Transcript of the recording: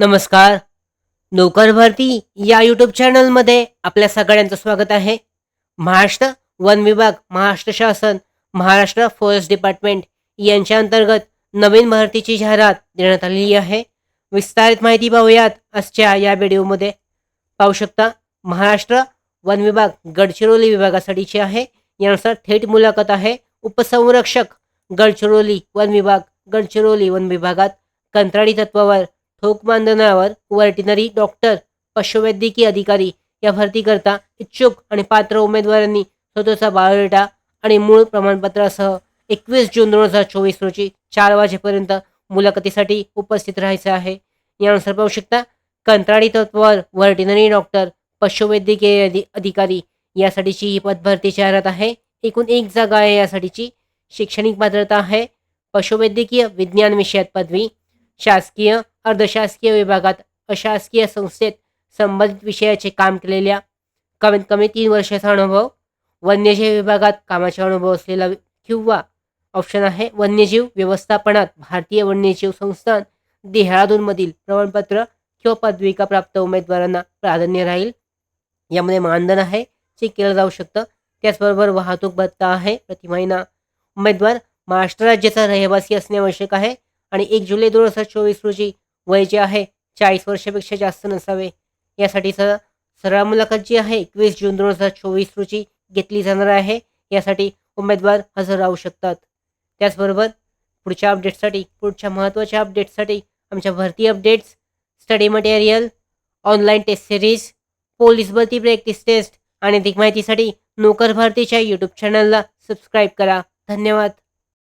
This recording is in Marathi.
नमस्कार. नोकर भरती या यूट्यूब चॅनलमध्ये आपल्या सगळ्यांचं स्वागत आहे. महाराष्ट्र वन विभाग महाराष्ट्र शासन महाराष्ट्र फॉरेस्ट डिपार्टमेंट यांच्या अंतर्गत नवीन भरतीची जाहिरात देण्यात आलेली आहे. विस्तारित माहिती पाहूयात आजच्या या व्हिडिओमध्ये. पाहू शकता महाराष्ट्र वन विभाग गडचिरोली विभागासाठीची आहे. यानुसार थेट मुलाखत आहे. उपसंरक्षक गडचिरोली वन विभाग गडचिरोली वन विभागात कंत्राटी तत्वावर ठोक मानधनावर वर्टिनरी डॉक्टर पशुवैद्यकीय अधिकारी या भरतीकरता इच्छुक आणि पात्र उमेदवारांनी स्वतःचा बायोडेटा आणि मूळ प्रमाणपत्रासह एकवीस जून दोन हजार चोवीस रोजी चार वाजेपर्यंत मुलाखतीसाठी उपस्थित राहायचं आहे. यानुसार पाहू शकता कंत्राटी तत्वावर वर्टिनरी डॉक्टर पशुवैद्यकीय अधिकारी यासाठीची ही पदभरती जाहिरात आहे. एकूण एक जागा आहे यासाठीची. शैक्षणिक पात्रता आहे. पशुवैद्यकीय विज्ञान विषयात पदवी. शासकीय अर्धशासकीय विभागात अशासकीय संस्थेत संबंधित विषयाचे काम केलेल्या कमीत कमी तीन वर्षाचा अनुभव वन्यजीव विभागात कामाचा अनुभव असलेला किंवा ऑप्शन आहे वन्यजीव व्यवस्थापनात भारतीय वन्यजीव संस्थान देहरादूनमधील प्रमाणपत्र किंवा पदविका प्राप्त उमेदवारांना प्राधान्य राहील. यामध्ये मानधन आहे जे केलं जाऊ शकतं. त्याचबरोबर वाहतूक भत्ता आहे प्रति महिना उमेदवार महाराष्ट्र राज्याचा रहिवासी असणे आवश्यक आहे. आणि एक जुलै दोन हजार चोवीस रोजी वय जे आहे चाळीस वर्षापेक्षा जास्त नसावे. यासाठी सरळ मुलाखत जी आहे एकवीस जून दोन हजार चोवीस रोजी घेतली जाणार आहे. यासाठी उमेदवार हजर राहू शकतात. त्याचबरोबर पुढच्या अपडेटसाठी पुढच्या महत्त्वाच्या अपडेट्ससाठी आमच्या भरती updates study material online test series police भरती प्रॅक्टिस टेस्ट आणि अधिक माहितीसाठी नोकर भारतीच्या यूट्यूब चॅनलला सबस्क्राईब करा. धन्यवाद.